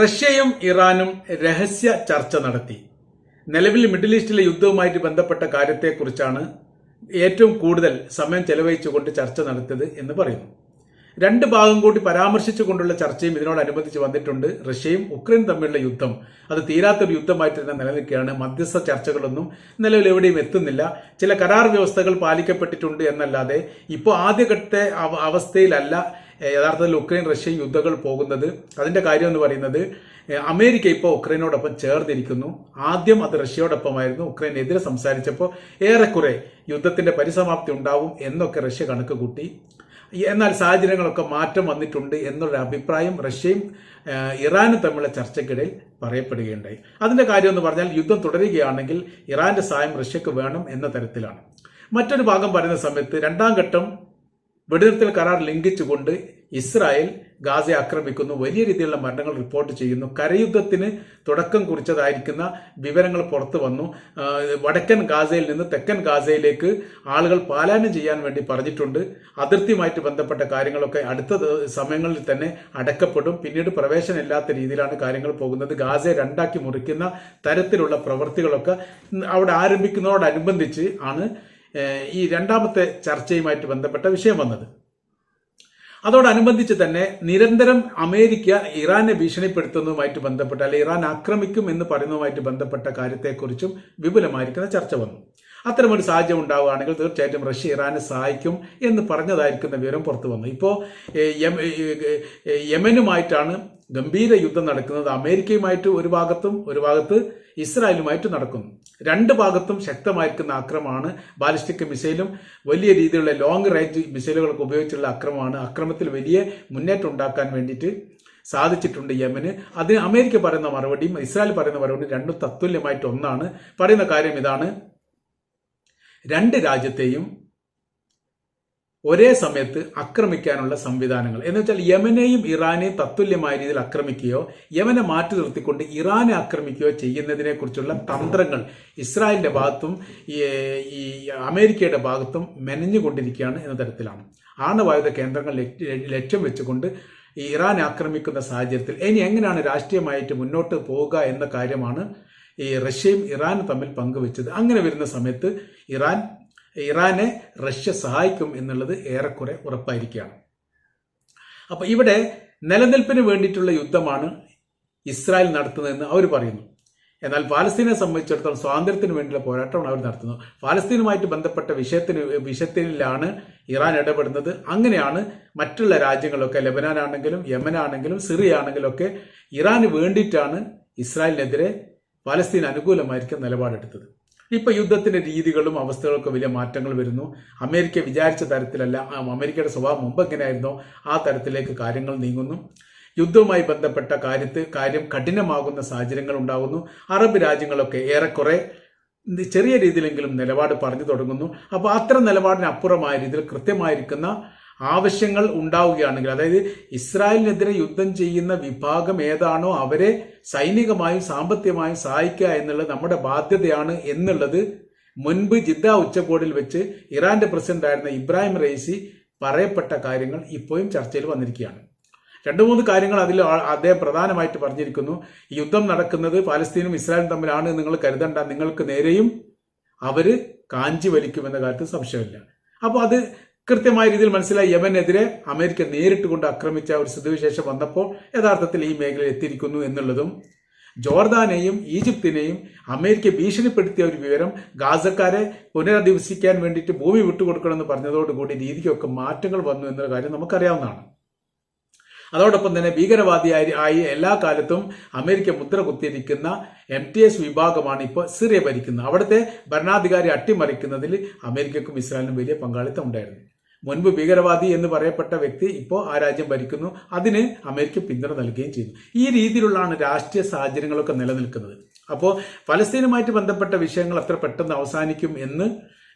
റഷ്യയും ഇറാനും രഹസ്യ ചർച്ച നടത്തി. നിലവിൽ മിഡിൽ ഈസ്റ്റിലെ യുദ്ധവുമായിട്ട് ബന്ധപ്പെട്ട കാര്യത്തെക്കുറിച്ചാണ് ഏറ്റവും കൂടുതൽ സമയം ചെലവഴിച്ചുകൊണ്ട് ചർച്ച നടത്തിയത് എന്ന് പറയുന്നു. രണ്ട് ഭാഗം കൂടി പരാമർശിച്ചുകൊണ്ടുള്ള ചർച്ചയും ഇതിനോടനുബന്ധിച്ച് വന്നിട്ടുണ്ട്. റഷ്യയും ഉക്രൈൻ തമ്മിലുള്ള യുദ്ധം അത് തീരാത്തൊരു യുദ്ധമായിട്ട് തന്നെ നിലനിൽക്കുകയാണ്. മധ്യസ്ഥ ചർച്ചകളൊന്നും നിലവിൽ എവിടെയും എത്തുന്നില്ല. ചില കരാർ വ്യവസ്ഥകൾ പാലിക്കപ്പെട്ടിട്ടുണ്ട് എന്നല്ലാതെ ഇപ്പോൾ ആദ്യഘട്ടത്തെ അവസ്ഥയിലല്ല യഥാർത്ഥത്തിൽ ഉക്രൈൻ റഷ്യൻ യുദ്ധങ്ങൾ പോകുന്നത്. അതിന്റെ കാര്യം എന്ന് പറയുന്നത് അമേരിക്ക ഇപ്പോൾ ഉക്രൈനോടൊപ്പം ചേർന്നിരിക്കുന്നു. ആദ്യം അത് റഷ്യയോടൊപ്പമായിരുന്നു. ഉക്രൈനെതിരെ സംസാരിച്ചപ്പോൾ ഏറെക്കുറെ യുദ്ധത്തിന്റെ പരിസമാപ്തി ഉണ്ടാവും എന്നൊക്കെ റഷ്യ കണക്ക് കൂട്ടി. എന്നാൽ സാഹചര്യങ്ങളൊക്കെ മാറ്റം വന്നിട്ടുണ്ട് എന്നുള്ള അഭിപ്രായം റഷ്യയും ഇറാനും തമ്മിലുള്ള ചർച്ചയ്ക്കിടയിൽ പറയപ്പെടുകയുണ്ടായി. അതിന്റെ കാര്യം എന്ന് പറഞ്ഞാൽ യുദ്ധം തുടരുകയാണെങ്കിൽ ഇറാന്റെ സഹായം റഷ്യക്ക് വേണം എന്ന തരത്തിലാണ്. മറ്റൊരു ഭാഗം പറയുന്ന സമയത്ത് രണ്ടാം ഘട്ടം വെടിനിർത്തൽ കരാർ ലംഘിച്ചുകൊണ്ട് ഇസ്രായേൽ ഗാസയെ ആക്രമിക്കുന്നു. വലിയ രീതിയിലുള്ള മരണങ്ങൾ റിപ്പോർട്ട് ചെയ്യുന്നു. കരയുദ്ധത്തിന് തുടക്കം കുറിച്ചതായിരിക്കുന്ന വിവരങ്ങൾ പുറത്തു വന്നു. വടക്കൻ ഗാസയിൽ നിന്ന് തെക്കൻ ഗാസയിലേക്ക് ആളുകൾ പാലായനം ചെയ്യാൻ വേണ്ടി പറഞ്ഞിട്ടുണ്ട്. അതിർത്തിയുമായിട്ട് ബന്ധപ്പെട്ട കാര്യങ്ങളൊക്കെ അടുത്ത സമയങ്ങളിൽ തന്നെ അടക്കപ്പെടും. പിന്നീട് പ്രവേശനമില്ലാത്ത രീതിയിലാണ് കാര്യങ്ങൾ പോകുന്നത്. ഗാസയെ രണ്ടാക്കി മുറിക്കുന്ന തരത്തിലുള്ള പ്രവൃത്തികളൊക്കെ അവിടെ ആരംഭിക്കുന്നതോടനുബന്ധിച്ച് ആണ് ഈ രണ്ടാമത്തെ ചർച്ചയുമായിട്ട് ബന്ധപ്പെട്ട വിഷയം വന്നത്. അതോടനുബന്ധിച്ച് തന്നെ നിരന്തരം അമേരിക്ക ഇറാനെ ഭീഷണിപ്പെടുത്തുന്നതുമായിട്ട് ബന്ധപ്പെട്ട അല്ലെങ്കിൽ ഇറാൻ ആക്രമിക്കും എന്ന് പറയുന്നതുമായിട്ട് ബന്ധപ്പെട്ട കാര്യത്തെക്കുറിച്ചും വിപുലമായിരിക്കുന്ന ചർച്ച വന്നു. അത്തരമൊരു സാഹചര്യം ഉണ്ടാവുകയാണെങ്കിൽ തീർച്ചയായിട്ടും റഷ്യ ഇറാനെ സഹായിക്കും എന്ന് പറഞ്ഞതായിരിക്കുന്ന വിവരം പുറത്തു വന്നു. ഇപ്പോൾ യമനുമായിട്ടാണ് ഗംഭീര യുദ്ധം നടക്കുന്നത് അമേരിക്കയുമായിട്ട് ഒരു ഭാഗത്തും ഒരു ഭാഗത്ത് ഇസ്രായേലുമായിട്ട് നടക്കുന്നു. രണ്ട് ഭാഗത്തും ശക്തമായിരിക്കുന്ന അക്രമമാണ്. ബാലിസ്റ്റിക് മിസൈലും വലിയ രീതിയിലുള്ള ലോങ് റേഞ്ച് മിസൈലുകളൊക്കെ ഉപയോഗിച്ചുള്ള അക്രമമാണ്. അക്രമത്തിൽ വലിയ മുന്നേറ്റം ഉണ്ടാക്കാൻ വേണ്ടിയിട്ട് സാധിച്ചിട്ടുണ്ട് യമന്. അതിന് അമേരിക്ക പറയുന്ന മറുപടിയും ഇസ്രായേൽ പറയുന്ന മറുപടിയും രണ്ടും തത്തുല്യമായിട്ട് ഒന്നാണ് പറയുന്ന കാര്യം ഇതാണ്. രണ്ട് രാജ്യത്തെയും ഒരേ സമയത്ത് ആക്രമിക്കാനുള്ള സംവിധാനങ്ങൾ. എന്ന് വെച്ചാൽ യമനെയും ഇറാനെയും തത്തുല്യമായ രീതിയിൽ ആക്രമിക്കുകയോ യമനെ മാറ്റി നിർത്തിക്കൊണ്ട് ഇറാനെ ആക്രമിക്കുകയോ ചെയ്യുന്നതിനെ കുറിച്ചുള്ള തന്ത്രങ്ങൾ ഇസ്രായേലിന്റെ ഭാഗത്തും ഈ അമേരിക്കയുടെ ഭാഗത്തും മെനഞ്ഞുകൊണ്ടിരിക്കുകയാണ് എന്ന തരത്തിലാണ്. ആണവായുധ കേന്ദ്രങ്ങൾ ലക്ഷ്യം വെച്ചുകൊണ്ട് ഇറാൻ ആക്രമിക്കുന്ന സാഹചര്യത്തിൽ ഇനി എങ്ങനെയാണ് രാഷ്ട്രീയമായിട്ട് മുന്നോട്ട് പോവുക എന്ന കാര്യമാണ് ഈ റഷ്യയും ഇറാനും തമ്മിൽ പങ്കുവെച്ചത്. അങ്ങനെ വരുന്ന സമയത്ത് ഇറാൻ ഇറാനെ റഷ്യ സഹായിക്കും എന്നുള്ളത് ഏറെക്കുറെ ഉറപ്പായിരിക്കുകയാണ്. അപ്പൊ ഇവിടെ നിലനിൽപ്പിന് വേണ്ടിയിട്ടുള്ള യുദ്ധമാണ് ഇസ്രായേൽ നടത്തുന്നതെന്ന് അവർ പറയുന്നു. എന്നാൽ പാലസ്തീനെ സംബന്ധിച്ചിടത്തോളം സ്വാതന്ത്ര്യത്തിന് വേണ്ടിയുള്ള പോരാട്ടമാണ് അവർ നടത്തുന്നത്. പാലസ്തീനുമായിട്ട് ബന്ധപ്പെട്ട വിഷയത്തിന് വിഷയത്തിലാണ് ഇറാൻ ഇടപെടുന്നത്. അങ്ങനെയാണ് മറ്റുള്ള രാജ്യങ്ങളൊക്കെ ലബനാൻ ആണെങ്കിലും യമൻ ആണെങ്കിലും സിറിയ ആണെങ്കിലും ഒക്കെ ഇറാന് വേണ്ടിയിട്ടാണ് ഇസ്രായേലിനെതിരെ പാലസ്തീൻ അനുകൂലമായിരിക്കും നിലപാടെടുത്തത്. ഇപ്പൊ യുദ്ധത്തിന്റെ രീതികളും അവസ്ഥകളൊക്കെ വലിയ മാറ്റങ്ങൾ വരുന്നു. അമേരിക്ക വിചാരിച്ച തരത്തിലല്ല അമേരിക്കയുടെ സ്വഭാവം മുമ്പ് എങ്ങനെയായിരുന്നോ ആ തരത്തിലേക്ക് കാര്യങ്ങൾ നീങ്ങുന്നു. യുദ്ധവുമായി ബന്ധപ്പെട്ട കാര്യത്ത് കാര്യം കഠിനമാകുന്ന സാഹചര്യങ്ങൾ ഉണ്ടാകുന്നു. അറബ് രാജ്യങ്ങളൊക്കെ ഏറെക്കുറെ ചെറിയ രീതിയിലെങ്കിലും നിലപാട് പറഞ്ഞു തുടങ്ങുന്നു. അപ്പോൾ അത്തരം നിലപാടിന് അപ്പുറമായ രീതിയിൽ കൃത്യമായിരിക്കുന്ന ആവശ്യങ്ങൾ ഉണ്ടാവുകയാണെങ്കിൽ അതായത് ഇസ്രായേലിനെതിരെ യുദ്ധം ചെയ്യുന്ന വിഭാഗം ഏതാണോ അവരെ സൈനികമായും സാമ്പത്തികമായും സഹായിക്കുക എന്നുള്ളത് നമ്മുടെ ബാധ്യതയാണ് എന്നുള്ളത് മുൻപ് ജിദ്ദ ഉച്ചകോടിൽ വെച്ച് ഇറാന്റെ പ്രസിഡന്റ് ആയിരുന്ന ഇബ്രാഹിം റൈസി പറയപ്പെട്ട കാര്യങ്ങൾ ഇപ്പോഴും ചർച്ചയിൽ വന്നിരിക്കുകയാണ്. രണ്ടു മൂന്ന് കാര്യങ്ങൾ അതിൽ അദ്ദേഹം പ്രധാനമായിട്ട് പറഞ്ഞിരിക്കുന്നു. യുദ്ധം നടക്കുന്നത് പാലസ്തീനും ഇസ്രായേലും തമ്മിലാണ് നിങ്ങൾ കരുതണ്ട. നിങ്ങൾക്ക് നേരെയും അവർ കാഞ്ചി വലിക്കുമെന്ന കാര്യത്തിൽ സംശയമില്ല. അപ്പോൾ അത് കൃത്യമായ രീതിയിൽ മനസ്സിലായി യമനെതിരെ അമേരിക്ക നേരിട്ട് കൊണ്ട് ആക്രമിച്ച ഒരു സ്ഥിതിവിശേഷം വന്നപ്പോൾ യഥാർത്ഥത്തിൽ ഈ മേഖലയിൽ എത്തിയിരിക്കുന്നു എന്നുള്ളതും ജോർദാനെയും ഈജിപ്തിനെയും അമേരിക്ക ഭീഷണിപ്പെടുത്തിയ ഒരു വിവരം ഗാസക്കാരെ പുനരധിവസിക്കാൻ വേണ്ടിയിട്ട് ഭൂമി വിട്ടുകൊടുക്കണമെന്ന് പറഞ്ഞതോടുകൂടി രീതിക്കൊക്കെ മാറ്റങ്ങൾ വന്നു എന്നൊരു കാര്യം നമുക്കറിയാവുന്നതാണ്. അതോടൊപ്പം തന്നെ ഭീകരവാദിയായി ആയി എല്ലാ കാലത്തും അമേരിക്ക മുദ്ര കുത്തിയിരിക്കുന്ന എം ടി എസ് വിഭാഗമാണ് ഇപ്പോൾ സിറിയ ഭരിക്കുന്നത്. അവിടുത്തെ ഭരണാധികാരി അട്ടിമറിക്കുന്നതിൽ അമേരിക്കക്കും ഇസ്രായേലിനും വലിയ പങ്കാളിത്തം ഉണ്ടായിരുന്നു. മുൻപ് ഭീകരവാദി എന്ന് പറയപ്പെട്ട വ്യക്തി ഇപ്പോൾ ആ രാജ്യം ഭരിക്കുന്നു. അതിന് അമേരിക്ക പിന്തുണ നൽകുകയും ചെയ്യുന്നു. ഈ രീതിയിലുള്ളതാണ് രാഷ്ട്രീയ സാഹചര്യങ്ങളൊക്കെ നിലനിൽക്കുന്നത്. അപ്പോൾ ഫലസ്തീനുമായിട്ട് ബന്ധപ്പെട്ട വിഷയങ്ങൾ അത്ര പെട്ടെന്ന് അവസാനിക്കും എന്ന്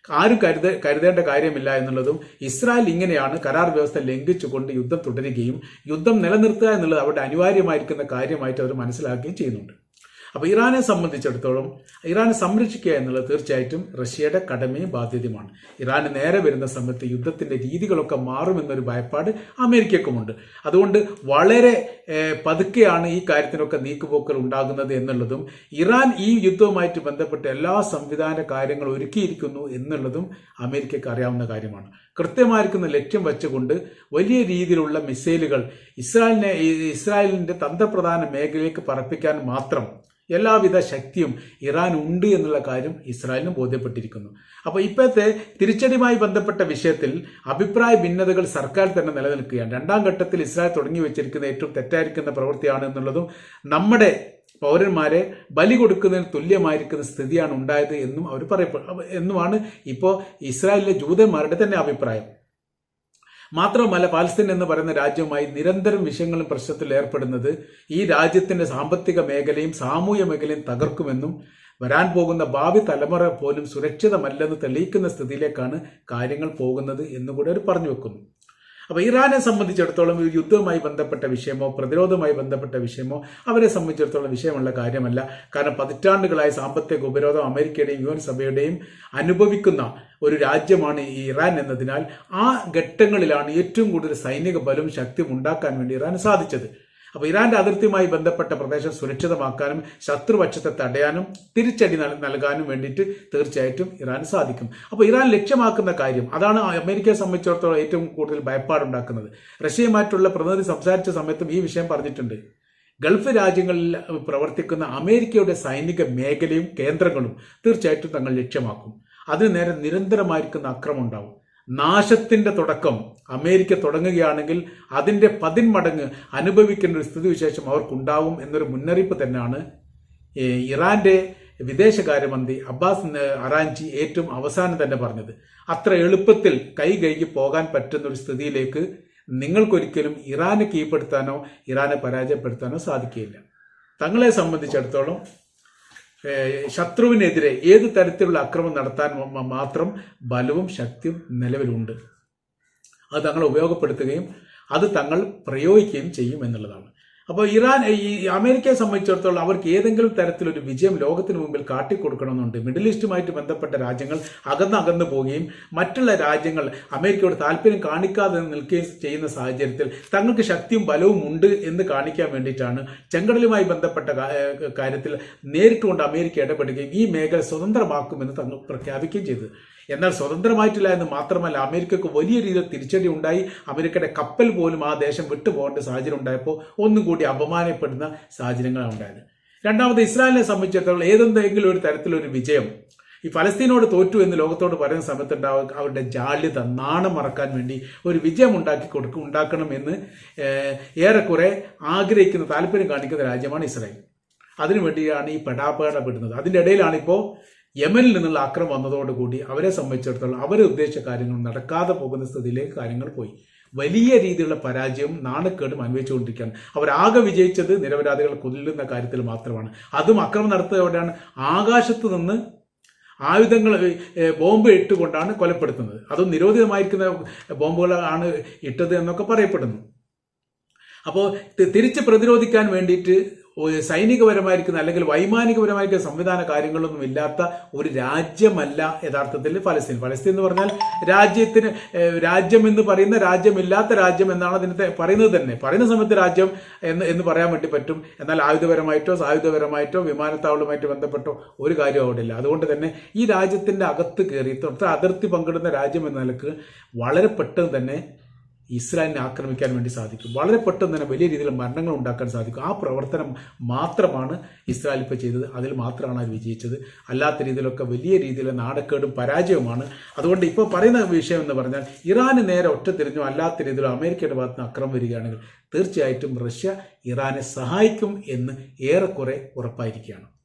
ആരും കരുത കരുതേണ്ട കാര്യമില്ല എന്നുള്ളതും ഇസ്രായേൽ ഇങ്ങനെയാണ് കരാർ വ്യവസ്ഥ ലംഘിച്ചുകൊണ്ട് യുദ്ധം തുടരുകയും യുദ്ധം നിലനിർത്തുക എന്നുള്ളത് അവരുടെ അനിവാര്യമായിരിക്കുന്ന കാര്യമായിട്ട് അവർ മനസ്സിലാക്കുകയും ചെയ്യുന്നുണ്ട്. അപ്പോൾ ഇറാനെ സംബന്ധിച്ചിടത്തോളം ഇറാനെ സംരക്ഷിക്കുക എന്നുള്ളത് തീർച്ചയായിട്ടും റഷ്യയുടെ കടമയും ബാധ്യതയുമാണ്. ഇറാന് നേരെ വരുന്ന സമയത്ത് യുദ്ധത്തിന്റെ രീതികളൊക്കെ മാറുമെന്നൊരു ഭയപ്പാട് അമേരിക്കക്കുമുണ്ട് അതുകൊണ്ട് വളരെ പതുക്കെയാണ് ഈ കാര്യത്തിനൊക്കെ നീക്കുപോക്കൽ ഉണ്ടാകുന്നത് എന്നുള്ളതും ഇറാൻ ഈ യുദ്ധവുമായിട്ട് ബന്ധപ്പെട്ട് എല്ലാ സംവിധാന കാര്യങ്ങളും ഒരുക്കിയിരിക്കുന്നു എന്നുള്ളതും അമേരിക്കക്ക് അറിയാവുന്ന കാര്യമാണ്. കൃത്യമായിരിക്കുന്ന ലക്ഷ്യം വെച്ചുകൊണ്ട് വലിയ രീതിയിലുള്ള മിസൈലുകൾ ഇസ്രായേലിനെ ഇസ്രായേലിന്റെ തന്ത്രപ്രധാന മേഖലയിലേക്ക് പറപ്പിക്കാൻ മാത്രം എല്ലാവിധ ശക്തിയും ഇറാൻ ഉണ്ട് എന്നുള്ള കാര്യം ഇസ്രായേലിന് ബോധ്യപ്പെട്ടിരിക്കുന്നു. അപ്പോൾ ഇപ്പോഴത്തെ തിരിച്ചടിയുമായി ബന്ധപ്പെട്ട വിഷയത്തിൽ അഭിപ്രായ ഭിന്നതകൾ സർക്കാർ തന്നെ നിലനിൽക്കുകയാണ്. രണ്ടാം ഘട്ടത്തിൽ ഇസ്രായേൽ തുടങ്ങി വെച്ചിരിക്കുന്ന ഏറ്റവും തെറ്റായിരിക്കുന്ന പ്രവൃത്തിയാണ് എന്നുള്ളതും നമ്മുടെ പൗരന്മാരെ ബലി കൊടുക്കുന്നതിന് തുല്യമായിരിക്കുന്ന സ്ഥിതിയാണ് ഉണ്ടായത് എന്നും അവർ പറയപ്പെടും എന്നുമാണ് ഇപ്പോൾ ഇസ്രായേലിലെ ജൂതന്മാരുടെ തന്നെ അഭിപ്രായം. മാത്രമല്ല പാലസ്തീൻ എന്ന് പറയുന്ന രാജ്യവുമായി നിരന്തരം വിഷയങ്ങളും പ്രശ്നത്തിൽ ഏർപ്പെടുന്നത് ഈ രാജ്യത്തിന്റെ സാമ്പത്തിക മേഖലയും സാമൂഹ്യ മേഖലയും തകർക്കുമെന്നും വരാൻ പോകുന്ന ഭാവി തലമുറ പോലും സുരക്ഷിതമല്ലെന്ന് തെളിയിക്കുന്ന സ്ഥിതിയിലേക്കാണ് കാര്യങ്ങൾ പോകുന്നത് എന്നുകൂടെ അവർ പറഞ്ഞു വെക്കുന്നു. അപ്പോൾ ഇറാനെ സംബന്ധിച്ചിടത്തോളം യുദ്ധവുമായി ബന്ധപ്പെട്ട വിഷയമോ പ്രതിരോധവുമായി ബന്ധപ്പെട്ട വിഷയമോ അവരെ സംബന്ധിച്ചിടത്തോളം വിഷയമുള്ള കാര്യമല്ല. കാരണം പതിറ്റാണ്ടുകളായി സാമ്പത്തിക ഉപരോധം അമേരിക്കയുടെയും യു എൻ സഭയുടെയും അനുഭവിക്കുന്ന ഒരു രാജ്യമാണ് ഈ ഇറാൻ എന്നതിനാൽ ആ ഘട്ടങ്ങളിലാണ് ഏറ്റവും കൂടുതൽ സൈനിക ബലവും ശക്തിയും ഉണ്ടാക്കാൻ വേണ്ടി ഇറാൻ സാധിച്ചത്. അപ്പോൾ ഇറാന്റെ അതിർത്തിയുമായി ബന്ധപ്പെട്ട പ്രദേശം സുരക്ഷിതമാക്കാനും ശത്രുപക്ഷത്തെ തടയാനും തിരിച്ചടി നൽകാനും വേണ്ടിയിട്ട് തീർച്ചയായിട്ടും ഇറാൻ സാധിക്കും. അപ്പോൾ ഇറാൻ ലക്ഷ്യമാക്കുന്ന കാര്യം അതാണ് അമേരിക്കയെ സംബന്ധിച്ചിടത്തോളം ഏറ്റവും കൂടുതൽ ഭയപ്പാടുണ്ടാക്കുന്നത്. റഷ്യയുമായിട്ടുള്ള പ്രതിനിധി സംസാരിച്ച സമയത്തും ഈ വിഷയം പറഞ്ഞിട്ടുണ്ട്. ഗൾഫ് രാജ്യങ്ങളിൽ പ്രവർത്തിക്കുന്ന അമേരിക്കയുടെ സൈനിക മേഖലയും കേന്ദ്രങ്ങളും തീർച്ചയായിട്ടും തങ്ങൾ ലക്ഷ്യമാക്കും. അതിനു നേരെ നിരന്തരമായിരിക്കുന്ന അക്രമം ഉണ്ടാവും. നാശത്തിന്റെ തുടക്കം അമേരിക്ക തുടങ്ങുകയാണെങ്കിൽ അതിന്റെ പതിന്മടങ്ങ് അനുഭവിക്കേണ്ട ഒരു സ്ഥിതിവിശേഷം അവർക്കുണ്ടാവും എന്നൊരു മുന്നറിയിപ്പ് തന്നെയാണ് ഇറാന്റെ വിദേശകാര്യമന്ത്രി അബ്ബാസ് അറാഞ്ചി ഏറ്റവും അവസാനം തന്നെ പറഞ്ഞത്. അത്ര എളുപ്പത്തിൽ കൈ കഴുകി പോകാൻ പറ്റുന്ന ഒരു സ്ഥിതിയിലേക്ക് നിങ്ങൾക്കൊരിക്കലും ഇറാനെ കീഴ്പ്പെടുത്താനോ ഇറാനെ പരാജയപ്പെടുത്താനോ സാധിക്കുകയില്ല. തങ്ങളെ സംബന്ധിച്ചിടത്തോളം ശത്രുവിനെതിരെ ഏത് തരത്തിലുള്ള അക്രമം നടത്താൻ മാത്രം ബലവും ശക്തിയും നിലവിലുണ്ട്. അത് തങ്ങൾ ഉപയോഗപ്പെടുത്തുകയും അത് തങ്ങൾ പ്രയോഗിക്കുകയും ചെയ്യും എന്നുള്ളതാണ്. അപ്പോൾ ഇറാൻ ഈ അമേരിക്കയെ സംബന്ധിച്ചിടത്തോളം അവർക്ക് ഏതെങ്കിലും തരത്തിലൊരു വിജയം ലോകത്തിന് മുമ്പിൽ കാട്ടിക്കൊടുക്കണമെന്നുണ്ട്. മിഡിൽ ഈസ്റ്റുമായിട്ട് ബന്ധപ്പെട്ട രാജ്യങ്ങൾ അകന്ന് അകന്നു പോവുകയും മറ്റുള്ള രാജ്യങ്ങൾ അമേരിക്കയോട് താല്പര്യം കാണിക്കാതെ നിൽക്കുകയും ചെയ്യുന്ന സാഹചര്യത്തിൽ തങ്ങൾക്ക് ശക്തിയും ബലവും ഉണ്ട് എന്ന് കാണിക്കാൻ വേണ്ടിയിട്ടാണ് ചെങ്കടലുമായി ബന്ധപ്പെട്ട കാര്യത്തിൽ നേരിട്ടുകൊണ്ട് അമേരിക്ക ഇടപെടുകയും ഈ മേഖല സ്വതന്ത്രമാക്കുമെന്ന് തങ്ങൾ പ്രഖ്യാപിക്കുകയും ചെയ്തു. എന്നാൽ സ്വതന്ത്രമായിട്ടില്ല എന്ന് മാത്രമല്ല അമേരിക്കക്ക് വലിയ രീതിയിൽ തിരിച്ചടി ഉണ്ടായി. അമേരിക്കയുടെ കപ്പൽ പോലും ആ ദേശം വിട്ടുപോകേണ്ട സാഹചര്യം ഉണ്ടായപ്പോൾ ഒന്നും കൂടി അപമാനപ്പെടുന്ന സാഹചര്യങ്ങളാണ് ഉണ്ടായത്. രണ്ടാമത് ഇസ്രായേലിനെ സംബന്ധിച്ചിടത്തോളം ഏതെന്തെങ്കിലും ഒരു തരത്തിലൊരു വിജയം ഈ ഫലസ്തീനോട് തോറ്റു എന്ന് ലോകത്തോട് പറയുന്ന സമയത്ത് അവരുടെ ജാള്യത നാണം മറക്കാൻ വേണ്ടി ഒരു വിജയം ഉണ്ടാക്കി കൊടുക്കും ഉണ്ടാക്കണം എന്ന് ഏറെക്കുറെ ആഗ്രഹിക്കുന്ന താല്പര്യം കാണിക്കുന്ന രാജ്യമാണ് ഇസ്രായേൽ. അതിനുവേണ്ടിയാണ് ഈ പെടാപേടപ്പെടുന്നത് അതിന്റെ ഇടയിലാണ് ഇപ്പോൾ യമനിൽ നിന്നുള്ള ആക്രമം വന്നതോടുകൂടി അവരെ സംബന്ധിച്ചിടത്തോളം അവരെ ഉദ്ദേശിച്ച കാര്യങ്ങൾ നടക്കാതെ പോകുന്ന സ്ഥിതിയിലേക്ക് കാര്യങ്ങൾ പോയി. വലിയ രീതിയിലുള്ള പരാജയവും നാണക്കേടും അനുഭവിച്ചുകൊണ്ടിരിക്കുകയാണ്. അവരാകെ വിജയിച്ചത് നിരപരാധികൾ കൊല്ലുന്ന കാര്യത്തിൽ മാത്രമാണ്. അതും അക്രമം നടത്തിയതോടെയാണ് ആകാശത്ത് നിന്ന് ആയുധങ്ങൾ ബോംബ് ഇട്ടുകൊണ്ടാണ് കൊലപ്പെടുത്തുന്നത്. അതും നിരോധിതമായിരിക്കുന്ന ബോംബുകളാണ് ഇട്ടത് എന്നൊക്കെ പറയപ്പെടുന്നു. അപ്പോൾ തിരിച്ച് പ്രതിരോധിക്കാൻ വേണ്ടിയിട്ട് സൈനികപരമായിരിക്കുന്ന അല്ലെങ്കിൽ വൈമാനികപരമായിരിക്കുന്ന സംവിധാന കാര്യങ്ങളൊന്നും ഇല്ലാത്ത ഒരു രാജ്യമല്ല യഥാർത്ഥത്തിൽ ഫലസ്തീൻ. ഫലസ്തീൻ എന്ന് പറഞ്ഞാൽ രാജ്യത്തിന് രാജ്യം എന്ന് പറയുന്ന രാജ്യമില്ലാത്ത രാജ്യം എന്നാണ് അതിനത്തെ പറയുന്നത് തന്നെ. പറയുന്ന സമയത്ത് രാജ്യം എന്ന് എന്ന് പറയാൻ വേണ്ടി പറ്റും. എന്നാൽ ആയുധപരമായിട്ടോ സായുധപരമായിട്ടോ വിമാനത്താവളവുമായിട്ട് ബന്ധപ്പെട്ടോ ഒരു കാര്യം അവിടെ ഇല്ല അതുകൊണ്ട് തന്നെ ഈ രാജ്യത്തിന്റെ അകത്ത് കയറി തൊട്ട് അതിർത്തി പങ്കിടുന്ന രാജ്യം എന്ന നിലയ്ക്ക് വളരെ പെട്ടെന്ന് തന്നെ ഇസ്രായേലിനെ ആക്രമിക്കാൻ വേണ്ടി സാധിക്കും. വളരെ പെട്ടെന്ന് തന്നെ വലിയ രീതിയിൽ മരണങ്ങൾ ഉണ്ടാക്കാൻ സാധിക്കും. ആ പ്രവർത്തനം മാത്രമാണ് ഇസ്രായേൽ ഇപ്പോൾ ചെയ്തത്. അതിൽ മാത്രമാണ് അവർ വിജയിച്ചത്. അല്ലാത്ത രീതിയിലൊക്കെ വലിയ രീതിയിലുള്ള നാടക്കേടും പരാജയവുമാണ്. അതുകൊണ്ട് ഇപ്പോൾ പറയുന്ന വിഷയം എന്ന് പറഞ്ഞാൽ ഇറാന് നേരെ ഒറ്റ തിരിഞ്ഞോ അല്ലാത്ത രീതിയിലോ അമേരിക്കയുടെ ഭാഗത്ത് നിന്ന് അക്രമം വരികയാണെങ്കിൽ തീർച്ചയായിട്ടും റഷ്യ ഇറാനെ സഹായിക്കും എന്ന് ഏറെക്കുറെ ഉറപ്പായിരിക്കുകയാണ്.